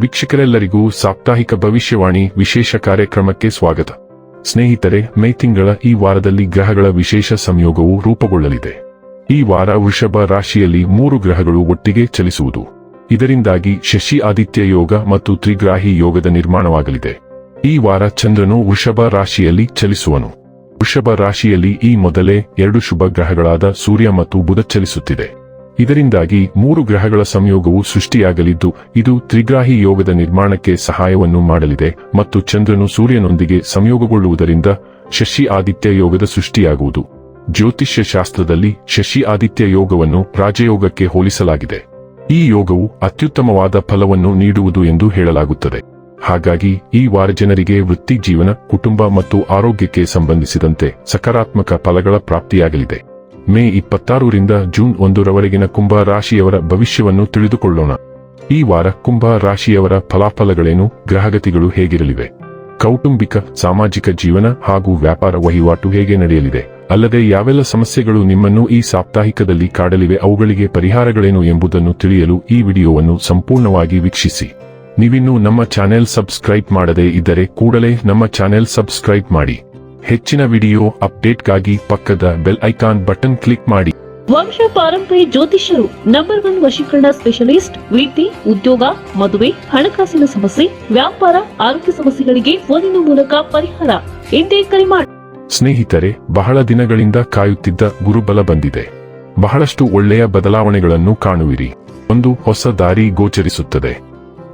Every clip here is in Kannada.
ವೀಕ್ಷಕರೆಲ್ಲರಿಗೂ ಸಾಪ್ತಾಹಿಕ ಭವಿಷ್ಯವಾಣಿ ವಿಶೇಷ ಕಾರ್ಯಕ್ರಮಕ್ಕೆ ಸ್ವಾಗತ. ಸ್ನೇಹಿತರೆ, ಮೇ ತಿಂಗಳ ಈ ವಾರದಲ್ಲಿ ಗ್ರಹಗಳ ವಿಶೇಷ ಸಂಯೋಗವು ರೂಪುಗೊಳ್ಳಲಿದೆ. ಈ ವಾರ ವೃಷಭ ರಾಶಿಯಲ್ಲಿ ಮೂರು ಗ್ರಹಗಳು ಒಟ್ಟಿಗೆ ಚಲಿಸುವುದು. ಇದರಿಂದಾಗಿ ಶಶಿ ಆದಿತ್ಯ ಯೋಗ ಮತ್ತು ತ್ರಿಗ್ರಾಹಿ ಯೋಗದ ನಿರ್ಮಾಣವಾಗಲಿದೆ. ಈ ವಾರ ಚಂದ್ರನು ವೃಷಭ ರಾಶಿಯಲ್ಲಿ ಚಲಿಸುವನು. ವೃಷಭ ರಾಶಿಯಲ್ಲಿ ಈ ಮೊದಲೇ ಎರಡು ಶುಭ ಗ್ರಹಗಳಾದ ಸೂರ್ಯ ಮತ್ತು ಬುಧ ಚಲಿಸುತ್ತಿದೆ. ಇದರಿಂದಾಗಿ ಮೂರು ಗ್ರಹಗಳ ಸಂಯೋಗವು ಸೃಷ್ಟಿಯಾಗಲಿದ್ದು, ಇದು ತ್ರಿಗ್ರಾಹಿ ಯೋಗದ ನಿರ್ಮಾಣಕ್ಕೆ ಸಹಾಯವನ್ನು ಮಾಡಲಿದೆ ಮತ್ತು ಚಂದ್ರನು ಸೂರ್ಯನೊಂದಿಗೆ ಸಂಯೋಗಗೊಳ್ಳುವುದರಿಂದ ಶಶಿ ಆದಿತ್ಯ ಯೋಗದ ಸೃಷ್ಟಿಯಾಗುವುದು. ಜ್ಯೋತಿಷ್ಯ ಶಾಸ್ತ್ರದಲ್ಲಿ ಶಶಿ ಆದಿತ್ಯ ಯೋಗವನ್ನು ರಾಜಯೋಗಕ್ಕೆ ಹೋಲಿಸಲಾಗಿದೆ. ಈ ಯೋಗವು ಅತ್ಯುತ್ತಮವಾದ ಫಲವನ್ನು ನೀಡುವುದು ಎಂದು ಹೇಳಲಾಗುತ್ತದೆ. ಹಾಗಾಗಿ, ಈ ವಾರ ಜನರಿಗೆ ವೃತ್ತಿ ಜೀವನ ಕುಟುಂಬ ಮತ್ತು ಆರೋಗ್ಯಕ್ಕೆ ಸಂಬಂಧಿಸಿದಂತೆ ಸಕಾರಾತ್ಮಕ ಫಲಗಳ ಪ್ರಾಪ್ತಿಯಾಗಲಿದೆ. ಮೇ ಇಪ್ಪತ್ತಾರರಿಂದ ಜೂನ್ ಒಂದರವರೆಗಿನ ಕುಂಭ ರಾಶಿಯವರ ಭವಿಷ್ಯವನ್ನು ತಿಳಿದುಕೊಳ್ಳೋಣ. ಈ ವಾರ ಕುಂಭ ರಾಶಿಯವರ ಫಲಾಫಲಗಳೇನು, ಗ್ರಹಗತಿಗಳು ಹೇಗಿರಲಿವೆ? ಕೌಟುಂಬಿಕ, ಸಾಮಾಜಿಕ ಜೀವನ ಹಾಗೂ ವ್ಯಾಪಾರ ವಹಿವಾಟು ಹೇಗೆ ನಡೆಯಲಿದೆ? ಅಲ್ಲದೆ ಯಾವೆಲ್ಲ ಸಮಸ್ಯೆಗಳು ನಿಮ್ಮನ್ನು ಈ ಸಾಪ್ತಾಹಿಕದಲ್ಲಿ ಕಾಡಲಿವೆ, ಅವುಗಳಿಗೆ ಪರಿಹಾರಗಳೇನು ಎಂಬುದನ್ನು ತಿಳಿಯಲು ಈ ವಿಡಿಯೋವನ್ನು ಸಂಪೂರ್ಣವಾಗಿ ವೀಕ್ಷಿಸಿ. ನೀವಿನ್ನೂ ನಮ್ಮ ಚಾನೆಲ್ ಸಬ್ಸ್ಕ್ರೈಬ್ ಮಾಡದೇ ಇದ್ದರೆ ಕೂಡಲೇ ನಮ್ಮ ಚಾನೆಲ್ ಸಬ್ಸ್ಕ್ರೈಬ್ ಮಾಡಿ. ಹೆಚ್ಚಿನ ವಿಡಿಯೋ ಅಪ್ಡೇಟ್ಗಾಗಿ ಪಕ್ಕದ ಬೆಲ್ ಐಕಾನ್ ಬಟನ್ ಕ್ಲಿಕ್ ಮಾಡಿ. ವಂಶ ಪಾರಂಪರ್ಯ ಜ್ಯೋತಿಷ್ಯರು ನಂಬರ್ ಒನ್ ವಶೀಕರಣ ಸ್ಪೆಷಲಿಸ್ಟ್ ವೃತ್ತಿ ಉದ್ಯೋಗ ಮದುವೆ ಹಣಕಾಸಿನ ಸಮಸ್ಯೆ ವ್ಯಾಪಾರ ಆರೋಗ್ಯ ಸಮಸ್ಯೆಗಳಿಗೆ ಫೋನಿನ ಮೂಲಕ ಪರಿಹಾರ. ಎಂದೇ ಕರೆ ಮಾಡಿ ಸ್ನೇಹಿತರೆ ಬಹಳ ದಿನಗಳಿಂದ ಕಾಯುತ್ತಿದ್ದ ಗುರುಬಲ ಬಂದಿದೆ. ಬಹಳಷ್ಟು ಒಳ್ಳೆಯ ಬದಲಾವಣೆಗಳನ್ನು ಕಾಣುವಿರಿ. ಒಂದು ಹೊಸ ದಾರಿ ಗೋಚರಿಸುತ್ತದೆ.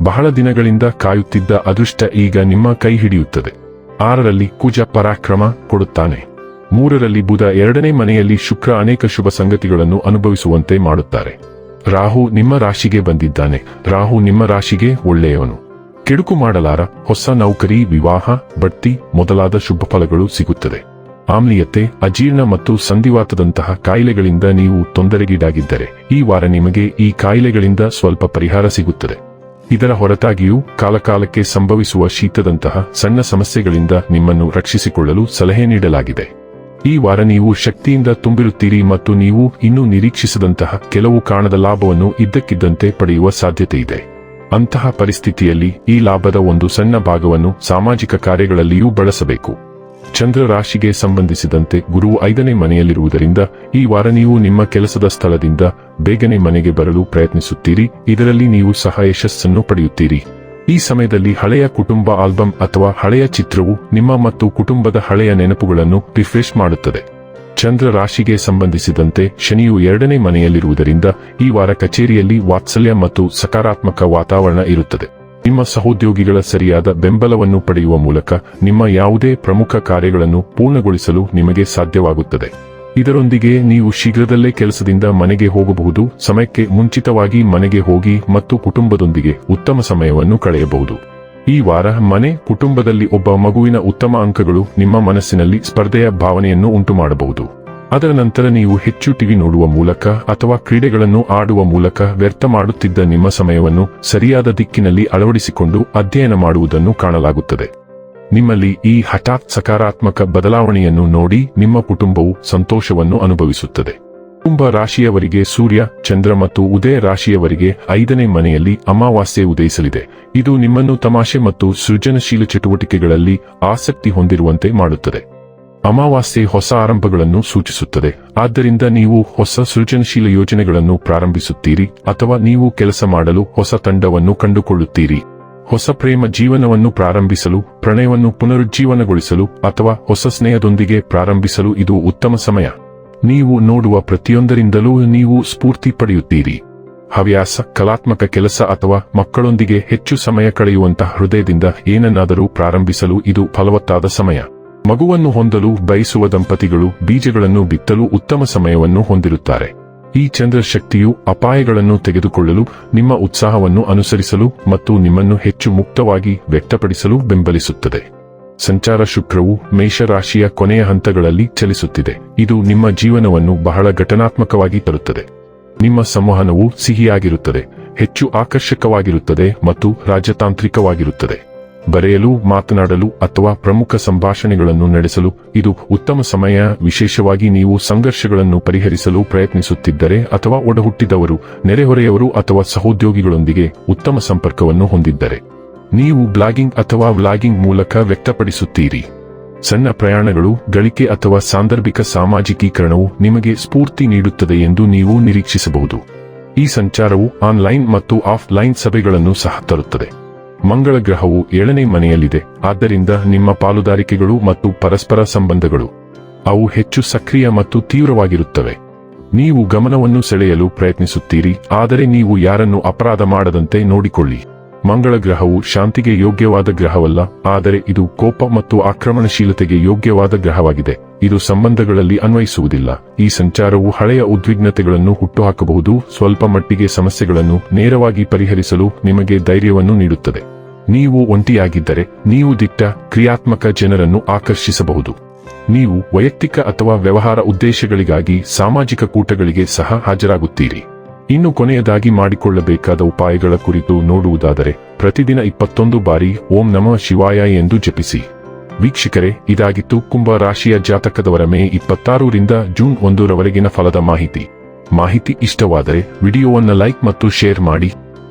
ಬಹಳ ದಿನಗಳಿಂದ ಕಾಯುತ್ತಿದ್ದ ಅದೃಷ್ಟ ಈಗ ನಿಮ್ಮ ಕೈ ಹಿಡಿಯುತ್ತದೆ. ಆರರಲ್ಲಿ ಕುಜ ಪರಾಕ್ರಮ ಕೊಡುತ್ತಾನೆ. ಮೂರರಲ್ಲಿ ಬುಧ ಎರಡನೇ ಮನೆಯಲ್ಲಿ ಶುಕ್ರ ಅನೇಕ ಶುಭ ಸಂಗತಿಗಳನ್ನು ಅನುಭವಿಸುವಂತೆ ಮಾಡುತ್ತಾರೆ. ರಾಹು ನಿಮ್ಮ ರಾಶಿಗೆ ಬಂದಿದ್ದಾನೆ. ರಾಹು ನಿಮ್ಮ ರಾಶಿಗೆ ಒಳ್ಳೆಯವನು. ಕೆಡುಕು ಮಾಡಲಾರ ಹೊಸ ನೌಕರಿ, ವಿವಾಹ, ಬಡ್ತಿ ಮೊದಲಾದ ಶುಭ ಫಲಗಳು ಸಿಗುತ್ತದೆ. ಆಮ್ಲೀಯತೆ, ಅಜೀರ್ಣ ಮತ್ತು ಸಂಧಿವಾತದಂತಹ ಕಾಯಿಲೆಗಳಿಂದ ನೀವು ತೊಂದರೆಗೀಡಾಗಿದ್ದರೆ ಈ ವಾರ ನಿಮಗೆ ಈ ಕಾಯಿಲೆಗಳಿಂದ ಸ್ವಲ್ಪ ಪರಿಹಾರ ಸಿಗುತ್ತದೆ. ಇದರ ಹೊರತಾಗಿಯೂ ಕಾಲಕಾಲಕ್ಕೆ ಸಂಭವಿಸುವ ಶೀತದಂತಹ ಸಣ್ಣ ಸಮಸ್ಯೆಗಳಿಂದ ನಿಮ್ಮನ್ನು ರಕ್ಷಿಸಿಕೊಳ್ಳಲು ಸಲಹೆ ನೀಡಲಾಗಿದೆ. ಈ ವಾರ ನೀವು ಶಕ್ತಿಯಿಂದ ತುಂಬಿರುತ್ತೀರಿ ಮತ್ತು ನೀವು ಇನ್ನೂ ನಿರೀಕ್ಷಿಸದಂತಹ ಕೆಲವು ಕಾಣದ ಲಾಭವನ್ನು ಇದ್ದಕ್ಕಿದ್ದಂತೆ ಪಡೆಯುವ ಸಾಧ್ಯತೆಯಿದೆ ಅಂತಹ ಪರಿಸ್ಥಿತಿಯಲ್ಲಿ ಈ ಲಾಭದ ಒಂದು ಸಣ್ಣ ಭಾಗವನ್ನು ಸಾಮಾಜಿಕ ಕಾರ್ಯಗಳಲ್ಲಿಯೂ ಬಳಸಬೇಕು. ಚಂದ್ರ ರಾಶಿಗೆ ಸಂಬಂಧಿಸಿದಂತೆ ಗುರುವು ಐದನೇ ಮನೆಯಲ್ಲಿರುವುದರಿಂದ, ಈ ವಾರ ನೀವು ನಿಮ್ಮ ಕೆಲಸದ ಸ್ಥಳದಿಂದ ಬೇಗನೆ ಮನೆಗೆ ಬರಲು ಪ್ರಯತ್ನಿಸುತ್ತೀರಿ. ಇದರಲ್ಲಿ ನೀವು ಸಹ ಯಶಸ್ಸನ್ನು ಪಡೆಯುತ್ತೀರಿ. ಈ ಸಮಯದಲ್ಲಿ ಹಳೆಯ ಕುಟುಂಬ ಆಲ್ಬಮ್ ಅಥವಾ ಹಳೆಯ ಚಿತ್ರವು ನಿಮ್ಮ ಮತ್ತು ಕುಟುಂಬದ ಹಳೆಯ ನೆನಪುಗಳನ್ನು ರಿಫ್ರೆಶ್ ಮಾಡುತ್ತದೆ. ಚಂದ್ರ ರಾಶಿಗೆ ಸಂಬಂಧಿಸಿದಂತೆ ಶನಿಯು ಎರಡನೇ ಮನೆಯಲ್ಲಿರುವುದರಿಂದ, ಈ ವಾರ ಕಚೇರಿಯಲ್ಲಿ ವಾತ್ಸಲ್ಯ ಮತ್ತು ಸಕಾರಾತ್ಮಕ ವಾತಾವರಣ ಇರುತ್ತದೆ. ನಿಮ್ಮ ಸಹೋದ್ಯೋಗಿಗಳ ಸರಿಯಾದ ಬೆಂಬಲವನ್ನು ಪಡೆಯುವ ಮೂಲಕ ನಿಮ್ಮ ಯಾವುದೇ ಪ್ರಮುಖ ಕಾರ್ಯಗಳನ್ನು ಪೂರ್ಣಗೊಳಿಸಲು ನಿಮಗೆ ಸಾಧ್ಯವಾಗುತ್ತದೆ. ಇದರೊಂದಿಗೆ ನೀವು ಶೀಘ್ರದಲ್ಲೇ ಕೆಲಸದಿಂದ ಮನೆಗೆ ಹೋಗಬಹುದು, ಸಮಯಕ್ಕೆ ಮುಂಚಿತವಾಗಿ ಮನೆಗೆ ಹೋಗಿ ಮತ್ತು ಕುಟುಂಬದೊಂದಿಗೆ ಉತ್ತಮ ಸಮಯವನ್ನು ಕಳೆಯಬಹುದು. ಈ ವಾರ ಮನೆ, ಕುಟುಂಬದಲ್ಲಿ ಒಬ್ಬ ಮಗುವಿನ ಉತ್ತಮ ಅಂಕಗಳು ನಿಮ್ಮ ಮನಸ್ಸಿನಲ್ಲಿ ಸ್ಪರ್ಧೆಯ ಭಾವನೆಯನ್ನು ಉಂಟುಮಾಡಬಹುದು. ಅದರ ನಂತರ ನೀವು ಹೆಚ್ಚು ಟಿವಿ ನೋಡುವ ಮೂಲಕ ಅಥವಾ ಕ್ರೀಡೆಗಳನ್ನು ಆಡುವ ಮೂಲಕ ವ್ಯರ್ಥ ಮಾಡುತ್ತಿದ್ದ ನಿಮ್ಮ ಸಮಯವನ್ನು ಸರಿಯಾದ ದಿಕ್ಕಿನಲ್ಲಿ ಅಳವಡಿಸಿಕೊಂಡು ಅಧ್ಯಯನ ಮಾಡುವುದನ್ನು ಕಾಣಲಾಗುತ್ತದೆ. ನಿಮ್ಮಲ್ಲಿ ಈ ಹಠಾತ್ ಸಕಾರಾತ್ಮಕ ಬದಲಾವಣೆಯನ್ನು ನೋಡಿ ನಿಮ್ಮ ಕುಟುಂಬವು ಸಂತೋಷವನ್ನು ಅನುಭವಿಸುತ್ತದೆ. ಕುಂಭ ರಾಶಿಯವರಿಗೆ ಸೂರ್ಯ, ಚಂದ್ರ ಮತ್ತು ಉದಯ ರಾಶಿಯವರಿಗೆ ಐದನೇ ಮನೆಯಲ್ಲಿ ಅಮಾವಾಸ್ಯೆ ಉದಯಿಸಲಿದೆ. ಇದು ನಿಮ್ಮನ್ನು ತಮಾಷೆ ಮತ್ತು ಸೃಜನಶೀಲ ಚಟುವಟಿಕೆಗಳಲ್ಲಿ ಆಸಕ್ತಿ ಹೊಂದಿರುವಂತೆ ಮಾಡುತ್ತದೆ. ಅಮಾವಾಸ್ಯೆ ಹೊಸ ಆರಂಭಗಳನ್ನು ಸೂಚಿಸುತ್ತದೆ. ಆದ್ದರಿಂದ ನೀವು ಹೊಸ ಸೃಜನಶೀಲ ಯೋಜನೆಗಳನ್ನು ಪ್ರಾರಂಭಿಸುತ್ತೀರಿ, ಅಥವಾ ನೀವು ಕೆಲಸ ಮಾಡಲು ಹೊಸ ತಂಡವನ್ನು ಕಂಡುಕೊಳ್ಳುತ್ತೀರಿ. ಹೊಸ ಪ್ರೇಮ ಜೀವನವನ್ನು ಪ್ರಾರಂಭಿಸಲು, ಪ್ರಣಯವನ್ನು ಪುನರುಜ್ಜೀವನಗೊಳಿಸಲು, ಅಥವಾ ಹೊಸ ಸ್ನೇಹದೊಂದಿಗೆ ಪ್ರಾರಂಭಿಸಲು ಇದು ಉತ್ತಮ ಸಮಯ. ನೀವು ನೋಡುವ ಪ್ರತಿಯೊಂದರಿಂದಲೂ ನೀವು ಸ್ಫೂರ್ತಿ ಪಡೆಯುತ್ತೀರಿ. ಹವ್ಯಾಸ, ಕಲಾತ್ಮಕ ಕೆಲಸ ಅಥವಾ ಮಕ್ಕಳೊಂದಿಗೆ ಹೆಚ್ಚು ಸಮಯ ಕಳೆಯುವಂತಹ ಹೃದಯದಿಂದ ಏನನ್ನಾದರೂ ಪ್ರಾರಂಭಿಸಲು ಇದು ಫಲವತ್ತಾದ ಸಮಯ. ಮಗುವನ್ನು ಹೊಂದಲು ಬಯಸುವ ದಂಪತಿಗಳು ಬೀಜಗಳನ್ನು ಬಿತ್ತಲು ಉತ್ತಮ ಸಮಯವನ್ನು ಹೊಂದಿರುತ್ತಾರೆ. ಈ ಚಂದ್ರ ಶಕ್ತಿಯು ಅಪಾಯಗಳನ್ನು ತೆಗೆದುಕೊಳ್ಳಲು, ನಿಮ್ಮ ಉತ್ಸಾಹವನ್ನು ಅನುಸರಿಸಲು ಮತ್ತು ನಿಮ್ಮನ್ನು ಹೆಚ್ಚು ಮುಕ್ತವಾಗಿ ವ್ಯಕ್ತಪಡಿಸಲು ಬೆಂಬಲಿಸುತ್ತದೆ. ಸಂಚಾರ ಶುಕ್ರವು ಮೇಷರಾಶಿಯ ಕೊನೆಯ ಹಂತಗಳಲ್ಲಿ ಚಲಿಸುತ್ತಿದೆ. ಇದು ನಿಮ್ಮ ಜೀವನವನ್ನು ಬಹಳ ಘಟನಾತ್ಮಕವಾಗಿ ತರುತ್ತದೆ. ನಿಮ್ಮ ಸಂವಹನವು ಸಿಹಿಯಾಗಿರುತ್ತದೆ, ಹೆಚ್ಚು ಆಕರ್ಷಕವಾಗಿರುತ್ತದೆ ಮತ್ತು ರಾಜತಾಂತ್ರಿಕವಾಗಿರುತ್ತದೆ. ಬರೆಯಲು, ಮಾತನಾಡಲು ಅಥವಾ ಪ್ರಮುಖ ಸಂಭಾಷಣೆಗಳನ್ನು ನಡೆಸಲು ಇದು ಉತ್ತಮ ಸಮಯ. ವಿಶೇಷವಾಗಿ ನೀವು ಸಂಘರ್ಷಗಳನ್ನು ಪರಿಹರಿಸಲು ಪ್ರಯತ್ನಿಸುತ್ತಿದ್ದರೆ ಅಥವಾ ಒಡಹುಟ್ಟಿದವರು, ನೆರೆಹೊರೆಯವರು ಅಥವಾ ಸಹೋದ್ಯೋಗಿಗಳೊಂದಿಗೆ ಉತ್ತಮ ಸಂಪರ್ಕವನ್ನು ಹೊಂದಿದ್ದರೆ ನೀವು ಬ್ಲಾಗಿಂಗ್ ಅಥವಾ ವ್ಲಾಗಿಂಗ್ ಮೂಲಕ ವ್ಯಕ್ತಪಡಿಸುತ್ತೀರಿ. ಸಣ್ಣ ಪ್ರಯಾಣಗಳು, ಗಳಿಕೆ ಅಥವಾ ಸಾಂದರ್ಭಿಕ ಸಾಮಾಜಿಕೀಕರಣವು ನಿಮಗೆ ಸ್ಫೂರ್ತಿ ನೀಡುತ್ತದೆ ಎಂದು ನೀವು ನಿರೀಕ್ಷಿಸಬಹುದು. ಈ ಸಂಚಾರವು ಆನ್ಲೈನ್ ಮತ್ತು ಆಫ್ಲೈನ್ ಸಭೆಗಳನ್ನು ಸಹ ತರುತ್ತದೆ. ಮಂಗಳ ಗ್ರಹವು ಏಳನೇ ಮನೆಯಲ್ಲಿದೆ. ಆದ್ದರಿಂದ ನಿಮ್ಮ ಪಾಲುದಾರಿಕೆಗಳು ಮತ್ತು ಪರಸ್ಪರ ಸಂಬಂಧಗಳು ಅವು ಹೆಚ್ಚು ಸಕ್ರಿಯ ಮತ್ತು ತೀವ್ರವಾಗಿರುತ್ತವೆ. ನೀವು ಗಮನವನ್ನು ಸೆಳೆಯಲು ಪ್ರಯತ್ನಿಸುತ್ತೀರಿ, ಆದರೆ ನೀವು ಯಾರನ್ನು ಅಪರಾಧ ಮಾಡದಂತೆ ನೋಡಿಕೊಳ್ಳಿ. ಮಂಗಳ ಗ್ರಹವು ಶಾಂತಿಗೆ ಯೋಗ್ಯವಾದ ಗ್ರಹವಲ್ಲ, ಆದರೆ ಇದು ಕೋಪ ಮತ್ತು ಆಕ್ರಮಣಶೀಲತೆಗೆ ಯೋಗ್ಯವಾದ ಗ್ರಹವಾಗಿದೆ. ಇದು ಸಂಬಂಧಗಳಲ್ಲಿ ಅನ್ವಯಿಸುವುದಿಲ್ಲ. ಈ ಸಂಚಾರವು ಹಳೆಯ ಉದ್ವಿಗ್ನತೆಗಳನ್ನು ಹುಟ್ಟುಹಾಕಬಹುದು, ಸ್ವಲ್ಪ ಮಟ್ಟಿಗೆ ಸಮಸ್ಯೆಗಳನ್ನು ನೇರವಾಗಿ ಪರಿಹರಿಸಲು ನಿಮಗೆ ಧೈರ್ಯವನ್ನು ನೀಡುತ್ತದೆ. ನೀವು ಒಂಟಿಯಾಗಿದ್ದರೆ ನೀವು ದಿಟ್ಟ, ಕ್ರಿಯಾತ್ಮಕ ಜನರನ್ನು ಆಕರ್ಷಿಸಬಹುದು. ನೀವು ವೈಯಕ್ತಿಕ ಅಥವಾ ವ್ಯವಹಾರ ಉದ್ದೇಶಗಳಿಗಾಗಿ ಸಾಮಾಜಿಕ ಕೂಟಗಳಿಗೆ ಸಹ ಹಾಜರಾಗುತ್ತೀರಿ. ಇನ್ನು ಕೊನೆಯದಾಗಿ ಮಾಡಿಕೊಳ್ಳಬೇಕಾದ ಉಪಾಯಗಳ ಕುರಿತು ನೋಡುವುದಾದರೆ, ಪ್ರತಿದಿನ ಇಪ್ಪತ್ತೊಂದು ಬಾರಿ ಓಂ ನಮಃ ಶಿವಾಯ ಎಂದು ಜಪಿಸಿ. ವೀಕ್ಷಕರೇ, ಇದಾಗಿತ್ತು ಕುಂಭ ರಾಶಿಯ ಜಾತಕದವರ ಮೇ ಇಪ್ಪತ್ತಾರರಿಂದ ಜೂನ್ ಒಂದರವರೆಗಿನ ಫಲದ ಮಾಹಿತಿ. ಮಾಹಿತಿ ಇಷ್ಟವಾದರೆ ವಿಡಿಯೋವನ್ನು ಲೈಕ್ ಮತ್ತು ಶೇರ್ ಮಾಡಿ.